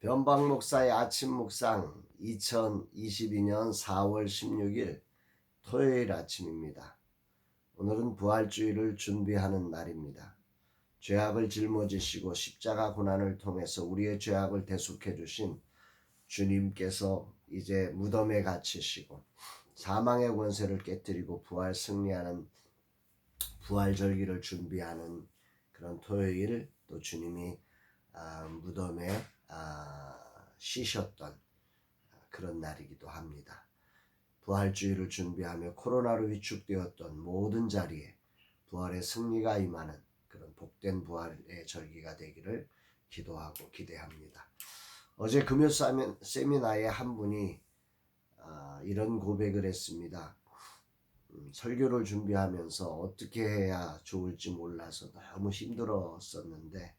변방 목사의 아침 묵상 2022년 4월 16일 토요일 아침입니다. 오늘은 부활주의를 준비하는 날입니다. 죄악을 짊어지시고 십자가 고난을 통해서 우리의 죄악을 대속해 주신 주님께서 이제 무덤에 갇히시고 사망의 권세를 깨뜨리고 부활 승리하는 부활 절기를 준비하는 그런 토요일 또 주님이 아, 무덤에 아, 쉬셨던 그런 날이기도 합니다. 부활주의를 준비하며 코로나로 위축되었던 모든 자리에 부활의 승리가 임하는 그런 복된 부활의 절기가 되기를 기도하고 기대합니다. 어제 금요 세미- 세미나에 한 분이 아, 이런 고백을 했습니다. 음, 설교를 준비하면서 어떻게 해야 좋을지 몰라서 너무 힘들었었는데 어,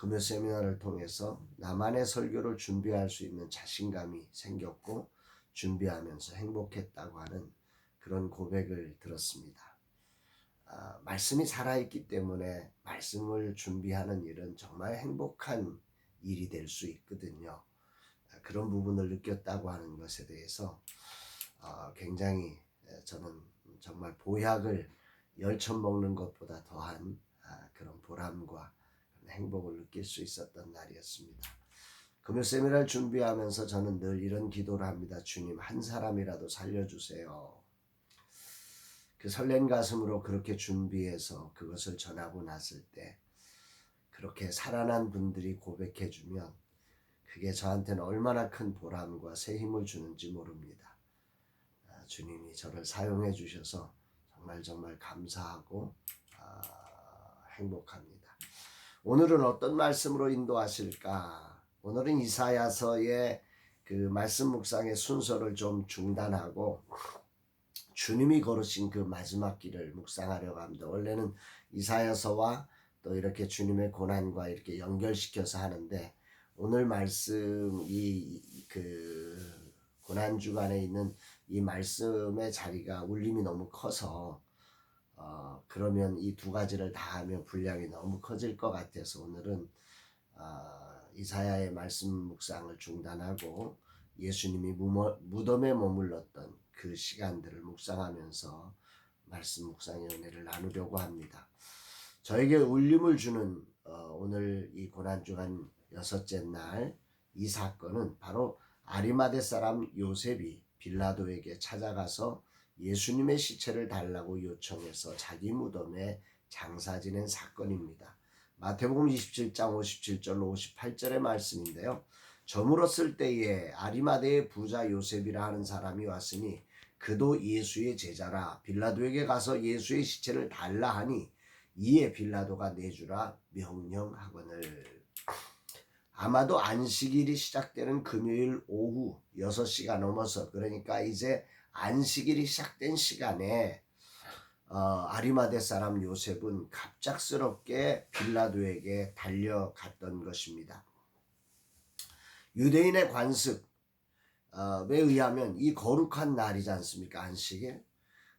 금요 세미나를 통해서 나만의 설교를 준비할 수 있는 자신감이 생겼고 준비하면서 행복했다고 하는 그런 고백을 들었습니다. 아, 말씀이 살아있기 때문에 말씀을 준비하는 일은 정말 행복한 일이 될 수 있거든요. 아, 그런 부분을 느꼈다고 하는 것에 대해서 어, 굉장히 에, 저는 정말 보약을 열천 먹는 것보다 더한 아, 그런 보람과 행복을 느낄 수 있었던 날이었습니다. 금요 세미나를 준비하면서 저는 늘 이런 기도를 합니다. 주님 한 사람이라도 살려주세요. 그 설렌 가슴으로 그렇게 준비해서 그것을 전하고 났을 때 그렇게 살아난 분들이 고백해주면 그게 저한테는 얼마나 큰 보람과 새 힘을 주는지 모릅니다. 아, 주님이 저를 사용해 주셔서 정말 정말 감사하고 아, 행복합니다. 오늘은 어떤 말씀으로 인도하실까? 오늘은 이사야서의 그 말씀 묵상의 순서를 좀 중단하고 주님이 걸으신 그 마지막 길을 묵상하려고 합니다. 원래는 이사야서와 또 이렇게 주님의 고난과 이렇게 연결시켜서 하는데 오늘 말씀 이 그 고난 주간에 있는 이 말씀의 자리가 울림이 너무 커서 어 그러면 이 두 가지를 다 하면 분량이 너무 커질 것 같아서 오늘은 어 이사야의 말씀 묵상을 중단하고 예수님이 무덤에 머물렀던 그 시간들을 묵상하면서 말씀 묵상의 은혜를 나누려고 합니다. 저에게 울림을 주는 어, 오늘 이 고난 주간 여섯째 날 이 사건은 바로 아리마대 사람 요셉이 빌라도에게 찾아가서 예수님의 시체를 달라고 요청해서 자기 무덤에 장사 지낸 사건입니다. 마태복음 27장 57절로 58절의 말씀인데요. 저물었을 때에 아리마대의 부자 요셉이라 하는 사람이 왔으니 그도 예수의 제자라 빌라도에게 가서 예수의 시체를 달라 하니 이에 빌라도가 내주라 명령하거늘 아마도 안식일이 시작되는 금요일 오후 6시가 넘어서 그러니까 이제 안식일이 시작된 시간에 어, 아리마대 사람 요셉은 갑작스럽게 빌라도에게 달려갔던 것입니다. 유대인의 관습 어, 에 의하면 이 거룩한 날이지 않습니까? 안식일.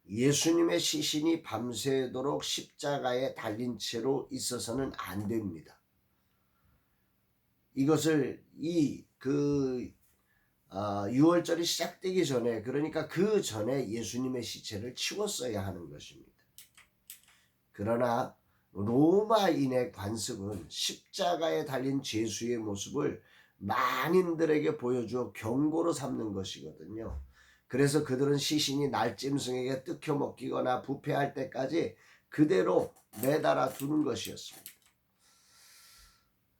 예수님의 시신이 밤새도록 십자가에 달린 채로 있어서는 안 됩니다. 이것을 이 그 어, 6월절이 시작되기 전에 그러니까 그 전에 예수님의 시체를 치웠어야 하는 것입니다. 그러나 로마인의 관습은 십자가에 달린 죄수의 모습을 만인들에게 보여주어 경고로 삼는 것이거든요. 그래서 그들은 시신이 날짐승에게 뜯겨 먹히거나 부패할 때까지 그대로 매달아 두는 것이었습니다.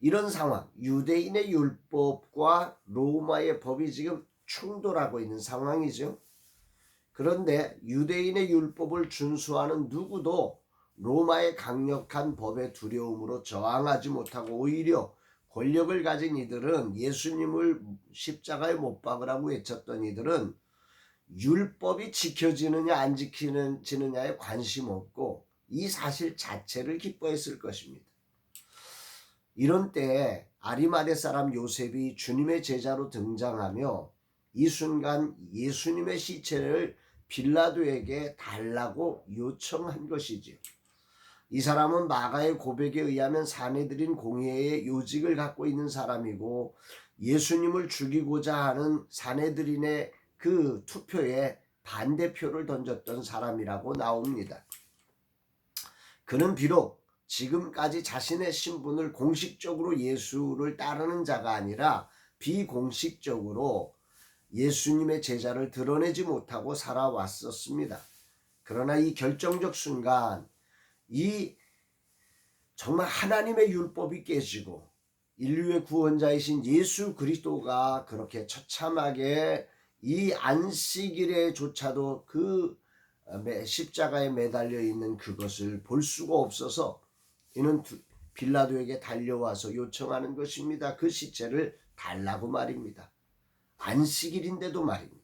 이런 상황, 유대인의 율법과 로마의 법이 지금 충돌하고 있는 상황이죠. 그런데 유대인의 율법을 준수하는 누구도 로마의 강력한 법의 두려움으로 저항하지 못하고 오히려 권력을 가진 이들은 예수님을 십자가에 못 박으라고 외쳤던 이들은 율법이 지켜지느냐 안 지켜지느냐에 관심 없고 이 사실 자체를 기뻐했을 것입니다. 이런 때에 아리마대 사람 요셉이 주님의 제자로 등장하며 이 순간 예수님의 시체를 빌라도에게 달라고 요청한 것이지요. 이 사람은 마가의 고백에 의하면 사내들인 공회의 요직을 갖고 있는 사람이고 예수님을 죽이고자 하는 사내들인의 그 투표에 반대표를 던졌던 사람이라고 나옵니다. 그는 비록 지금까지 자신의 신분을 공식적으로 예수를 따르는 자가 아니라 비공식적으로 예수님의 제자를 드러내지 못하고 살아왔었습니다. 그러나 이 결정적 순간 이 정말 하나님의 율법이 깨지고 인류의 구원자이신 예수 그리스도가 그렇게 처참하게 이 안식일에조차도 그 십자가에 매달려 있는 그것을 볼 수가 없어서 이는 빌라도에게 달려와서 요청하는 것입니다. 그 시체를 달라고 말입니다. 안식일인데도 말입니다.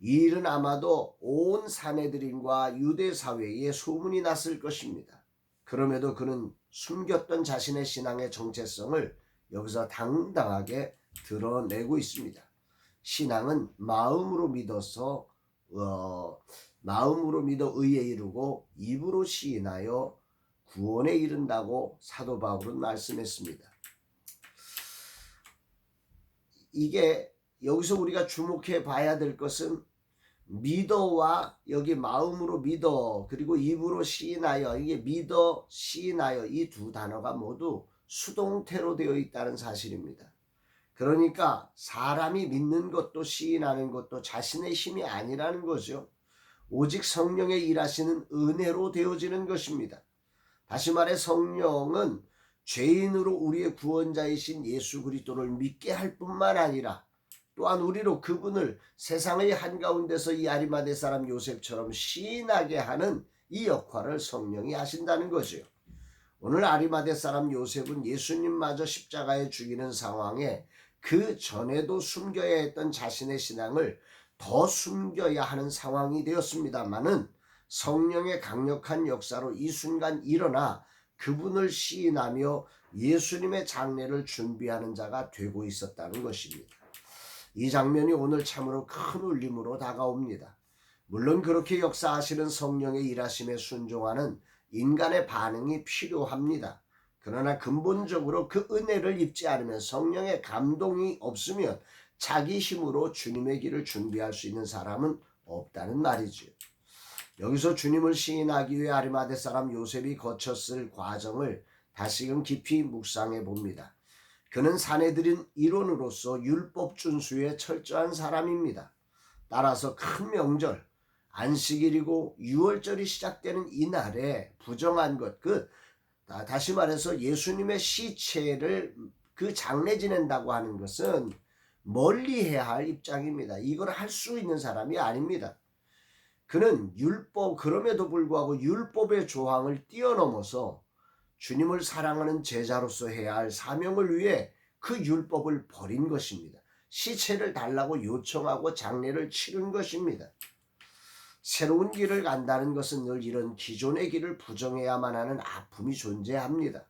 이 일은 아마도 온 사내들인과 유대 사회에 소문이 났을 것입니다. 그럼에도 그는 숨겼던 자신의 신앙의 정체성을 여기서 당당하게 드러내고 있습니다. 신앙은 마음으로 믿어서 어, 마음으로 믿어 의에 이르고 입으로 시인하여 구원에 이른다고 사도 바울은 말씀했습니다. 이게 여기서 우리가 주목해 봐야 될 것은 믿어와 여기 마음으로 믿어 그리고 입으로 시인하여 이게 믿어 시인하여 이 두 단어가 모두 수동태로 되어 있다는 사실입니다. 그러니까 사람이 믿는 것도 시인하는 것도 자신의 힘이 아니라는 거죠. 오직 성령의 일하시는 은혜로 되어지는 것입니다. 다시 말해 성령은 죄인으로 우리의 구원자이신 예수 그리스도를 믿게 할 뿐만 아니라 또한 우리로 그분을 세상의 한가운데서 이 아리마대 사람 요셉처럼 시인하게 하는 이 역할을 성령이 하신다는 거죠. 오늘 아리마대 사람 요셉은 예수님마저 십자가에 죽이는 상황에 그 전에도 숨겨야 했던 자신의 신앙을 더 숨겨야 하는 상황이 되었습니다만은 성령의 강력한 역사로 이 순간 일어나 그분을 시인하며 예수님의 장례를 준비하는 자가 되고 있었다는 것입니다. 이 장면이 오늘 참으로 큰 울림으로 다가옵니다. 물론 그렇게 역사하시는 성령의 일하심에 순종하는 인간의 반응이 필요합니다. 그러나 근본적으로 그 은혜를 입지 않으면 성령의 감동이 없으면 자기 힘으로 주님의 길을 준비할 수 있는 사람은 없다는 말이죠. 여기서 주님을 시인하기 위해 아리마대 사람 요셉이 거쳤을 과정을 다시금 깊이 묵상해 봅니다. 그는 사내들인 일원으로서 율법 준수에 철저한 사람입니다. 따라서 큰 명절, 안식일이고 유월절이 시작되는 이날에 부정한 것, 그 다시 말해서 예수님의 시체를 그 장례 지낸다고 하는 것은 멀리 해야 할 입장입니다. 이걸 할 수 있는 사람이 아닙니다. 그는 율법, 그럼에도 불구하고 율법의 조항을 뛰어넘어서 주님을 사랑하는 제자로서 해야 할 사명을 위해 그 율법을 버린 것입니다. 시체를 달라고 요청하고 장례를 치른 것입니다. 새로운 길을 간다는 것은 늘 이런 기존의 길을 부정해야만 하는 아픔이 존재합니다.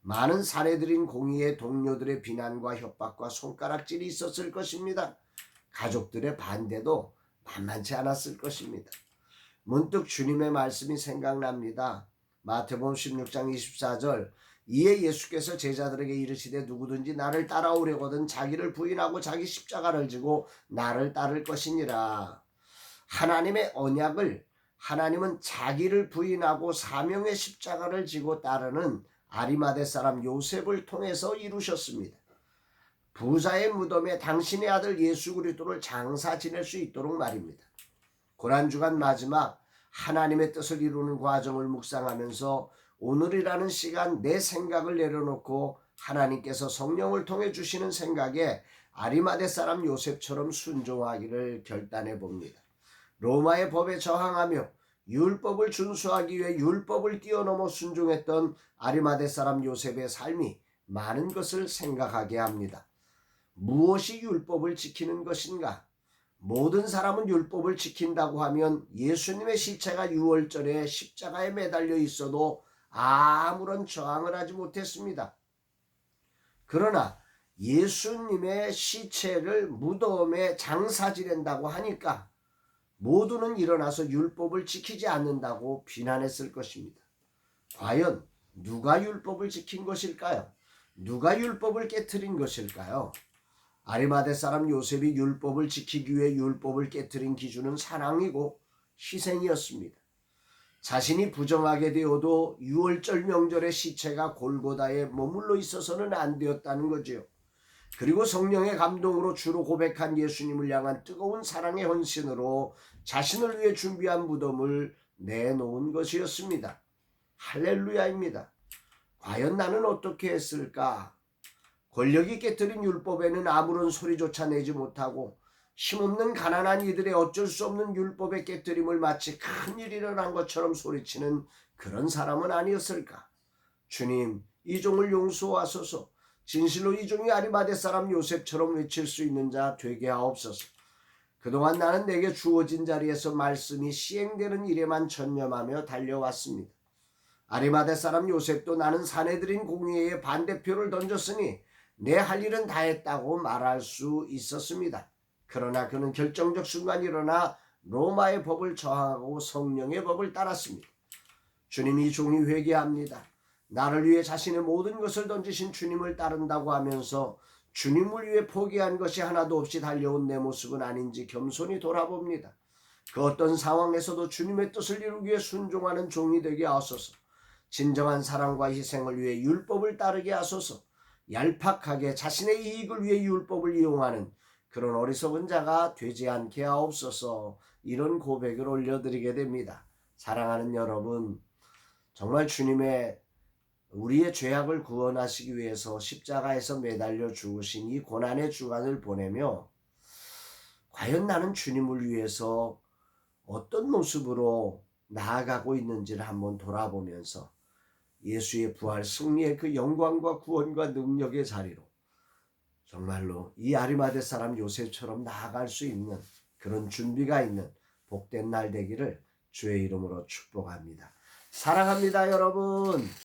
많은 사례들인 공의의 동료들의 비난과 협박과 손가락질이 있었을 것입니다. 가족들의 반대도 만만치 않았을 것입니다. 문득 주님의 말씀이 생각납니다. 마태복음 16장 24절 이에 예수께서 제자들에게 이르시되 누구든지 나를 따라오려거든 자기를 부인하고 자기 십자가를 지고 나를 따를 것이니라. 하나님의 언약을 하나님은 자기를 부인하고 사명의 십자가를 지고 따르는 아리마대 사람 요셉을 통해서 이루셨습니다. 부자의 무덤에 당신의 아들 예수 그리스도를 장사 지낼 수 있도록 말입니다. 고난주간 마지막 하나님의 뜻을 이루는 과정을 묵상하면서 오늘이라는 시간 내 생각을 내려놓고 하나님께서 성령을 통해 주시는 생각에 아리마대 사람 요셉처럼 순종하기를 결단해 봅니다. 로마의 법에 저항하며 율법을 준수하기 위해 율법을 뛰어넘어 순종했던 아리마대 사람 요셉의 삶이 많은 것을 생각하게 합니다. 무엇이 율법을 지키는 것인가? 모든 사람은 율법을 지킨다고 하면 예수님의 시체가 6월절에 십자가에 매달려 있어도 아무런 저항을 하지 못했습니다. 그러나 예수님의 시체를 무덤에 장사 지낸다고 하니까 모두는 일어나서 율법을 지키지 않는다고 비난했을 것입니다. 과연 누가 율법을 지킨 것일까요? 누가 율법을 깨뜨린 것일까요? 아리마대 사람 요셉이 율법을 지키기 위해 율법을 깨뜨린 기준은 사랑이고 희생이었습니다. 자신이 부정하게 되어도 유월절 명절의 시체가 골고다에 머물러 있어서는 안 되었다는 거지요. 그리고 성령의 감동으로 주로 고백한 예수님을 향한 뜨거운 사랑의 헌신으로 자신을 위해 준비한 무덤을 내놓은 것이었습니다. 할렐루야입니다. 과연 나는 어떻게 했을까? 권력이 깨뜨린 율법에는 아무런 소리조차 내지 못하고 힘없는 가난한 이들의 어쩔 수 없는 율법의 깨뜨림을 마치 큰일 일어난 것처럼 소리치는 그런 사람은 아니었을까? 주님, 이 종을 용서하소서. 진실로 이 종이 아리마대 사람 요셉처럼 외칠 수 있는 자 되게 하옵소서. 그동안 나는 내게 주어진 자리에서 말씀이 시행되는 일에만 전념하며 달려왔습니다. 아리마대 사람 요셉도 나는 사내들인 공의에 반대표를 던졌으니 내 할 일은 다 했다고 말할 수 있었습니다. 그러나 그는 결정적 순간 일어나 로마의 법을 저항하고 성령의 법을 따랐습니다. 주님이 종이 회개합니다. 나를 위해 자신의 모든 것을 던지신 주님을 따른다고 하면서 주님을 위해 포기한 것이 하나도 없이 달려온 내 모습은 아닌지 겸손히 돌아봅니다. 그 어떤 상황에서도 주님의 뜻을 이루기 위해 순종하는 종이 되게 하소서. 진정한 사랑과 희생을 위해 율법을 따르게 하소서. 얄팍하게 자신의 이익을 위해 율법을 이용하는 그런 어리석은 자가 되지 않게 하옵소서. 이런 고백을 올려드리게 됩니다. 사랑하는 여러분, 정말 주님의 우리의 죄악을 구원하시기 위해서 십자가에서 매달려 죽으신 이 고난의 주간을 보내며 과연 나는 주님을 위해서 어떤 모습으로 나아가고 있는지를 한번 돌아보면서 예수의 부활 승리의 그 영광과 구원과 능력의 자리로 정말로 이 아리마대 사람 요셉처럼 나아갈 수 있는 그런 준비가 있는 복된 날 되기를 주의 이름으로 축복합니다. 사랑합니다, 여러분.